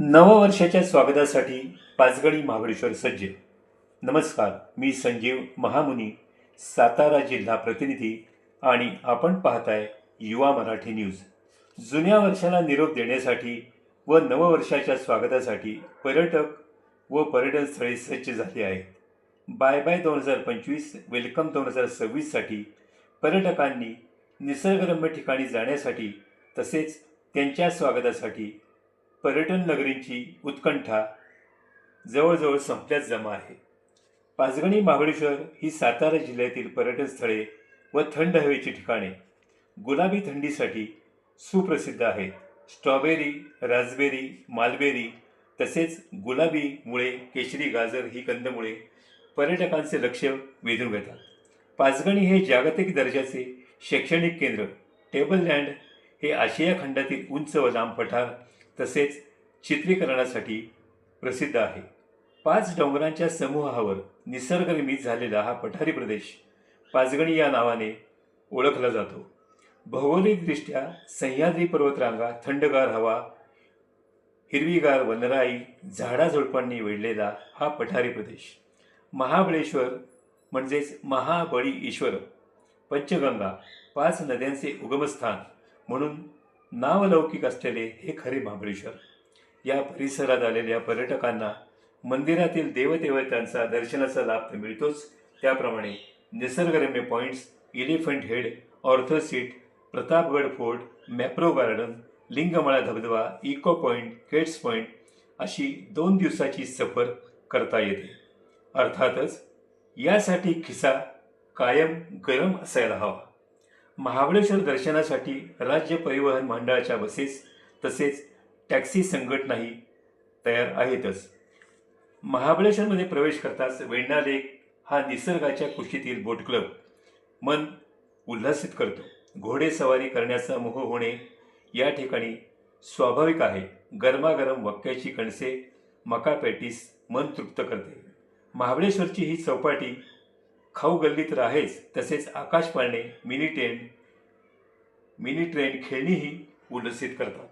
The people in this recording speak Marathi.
नववर्षाच्या स्वागतासाठी पाचगणी महाबळेश्वर सज्ज. नमस्कार मी संजीव महामुनी सातारा जिल्हा प्रतिनिधी आणि आपण पाहताय युवा मराठी न्यूज. जुन्या वर्षाला निरोप देण्यासाठी व नववर्षाच्या स्वागतासाठी पर्यटक व पर्यटन स्थळे सज्ज झाली आहेत. बाय बाय दोन हजार पंचवीस वेलकम दोन हजार सव्वीससाठी पर्यटकांनी निसर्गरम्य ठिकाणी जाण्यासाठी तसेच त्यांच्या स्वागतासाठी पर्यटन नगरींची उत्कंठा जवळजवळ संपल्यात जमा आहे. पाचगणी महाबळेश्वर ही सातारा जिल्ह्यातील पर्यटन स्थळे व थंड हवेची ठिकाणे गुलाबी थंडीसाठी सुप्रसिद्ध आहेत. स्ट्रॉबेरी राजबेरी मालबेरी तसेच गुलाबी मुळे केशरी गाजर ही कंदमुळे पर्यटकांचे लक्ष वेधून घेतात. पाचगणी हे जागतिक दर्जाचे शैक्षणिक केंद्र. टेबल लँड हे आशिया खंडातील उंच व लांब पठार तसेच चित्रीकरणासाठी प्रसिद्ध आहे. पाच डोंगरांच्या समूहावर निसर्गनिर्मित झालेला हा पठारी प्रदेश पाचगणी या नावाने ओळखला जातो. भौगोलिकदृष्ट्या सह्याद्री पर्वतरांगा थंडगार हवा हिरवीगार वनराई झाडाझुडपांनी वेढलेला हा पठारी प्रदेश. महाबळेश्वर म्हणजेच महाबळी ईश्वर पंचगंगा पाच नद्यांचे उगमस्थान म्हणून नावलौकिक असलेले हे खरे महाबळेश्वर. या परिसरात आलेल्या पर्यटकांना मंदिरातील देवदेवतांचा दर्शनाचा लाभ तर मिळतोच. त्याप्रमाणे निसर्गरम्य points elephant head Arthur seat Pratapgad fort Mapro garden Lingmala धबधबा इको पॉईंट केट्स पॉईंट अशी दोन दिवसाची सफर करता येते. अर्थातच यासाठी खिसा कायम गरम असायला हवा. महाबळेश्वर दर्शनासाठी राज्य परिवहन मंडळाच्या बसेस तसेच टॅक्सी संघटनाही तयार आहेतच. महाबळेश्वरमध्ये प्रवेश करताच वेण्णा लेक हा निसर्गाच्या कुशीतील बोट क्लब मन उल्हासित करतो. घोडेसवारी करण्याचा मोह होणे या ठिकाणी स्वाभाविक आहे. गरमागरम वक्क्याची कणसे मका पॅटीस मन तृप्त करते. महाबळेश्वरची ही चौपाटी खाऊ गल्ली तर आहेच तसेच आकाश पाळणे मिनी ट्रेन मिनी ट्रेन खेळणीही उल्लसित करतात.